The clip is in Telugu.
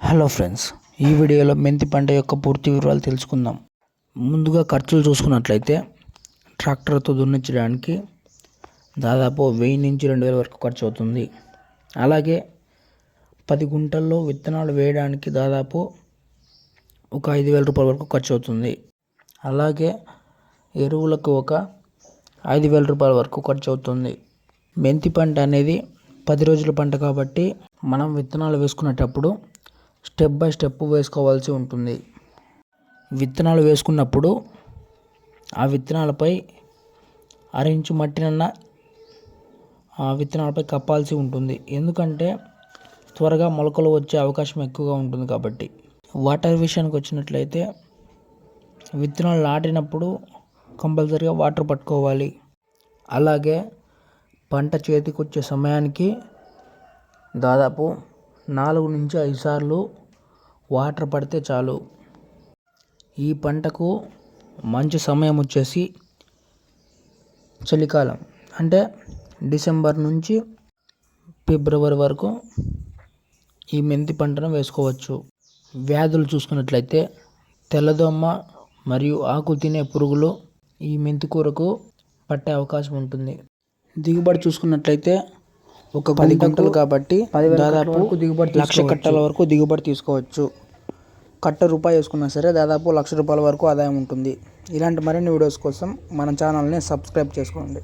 హలో ఫ్రెండ్స్ ఈ వీడియోలో మెంతి పంట యొక్క పూర్తి వివరాలు తెలుసుకుందాం. ముందుగా ఖర్చులు చూసుకున్నట్లయితే ట్రాక్టర్తో దున్నించడానికి దాదాపు వెయ్యి నుంచి రెండు వేల వరకు ఖర్చు అవుతుంది. అలాగే పది గుంటల్లో విత్తనాలు వేయడానికి దాదాపు ఒక ఐదు వేల రూపాయల వరకు ఖర్చు అవుతుంది. అలాగే ఎరువులకు ఒక ఐదు వేల రూపాయల వరకు ఖర్చు అవుతుంది. మెంతి పంట అనేది పది రోజుల పంట కాబట్టి మనం విత్తనాలు వేసుకునేటప్పుడు స్టెప్ బై స్టెప్ వేసుకోవాల్సి ఉంటుంది. విత్తనాలు వేసుకున్నప్పుడు ఆ విత్తనాలపై అరించు మట్టినన్న ఆ విత్తనాలపై కప్పాల్సి ఉంటుంది. ఎందుకంటే త్వరగా మొలకలు వచ్చే అవకాశం ఎక్కువగా ఉంటుంది కాబట్టి. వాటర్ విషయానికి వచ్చినట్లయితే విత్తనాలు నాటినప్పుడు కంపల్సరిగా వాటర్ పట్టుకోవాలి. అలాగే పంట చేతికి వచ్చే సమయానికి దాదాపు నాలుగు నుంచి ఐదు సార్లు వాటర్ పడితే చాలు. ఈ పంటకు మంచి సమయం వచ్చేసి చలికాలం. అంటే డిసెంబర్ నుంచి ఫిబ్రవరి వరకు ఈ మెంతి పంటను వేసుకోవచ్చు. వ్యాధులు చూసుకున్నట్లయితే తెల్లదోమ మరియు ఆకు తినే పురుగులు ఈ మెంతి కూరకు పట్టే అవకాశం ఉంటుంది. దిగుబడి చూసుకున్నట్లయితే ఒక పది గంటలు కాబట్టి దాదాపు దిగుబడి లక్ష కట్టల వరకు దిగుబడి తీసుకోవచ్చు. కట్ట రూపాయి వేసుకున్నా సరే దాదాపు లక్ష రూపాయల వరకు ఆదాయం ఉంటుంది. ఇలాంటి మరిన్ని వీడియోస్ కోసం మన ఛానల్ని సబ్స్క్రైబ్ చేసుకోండి.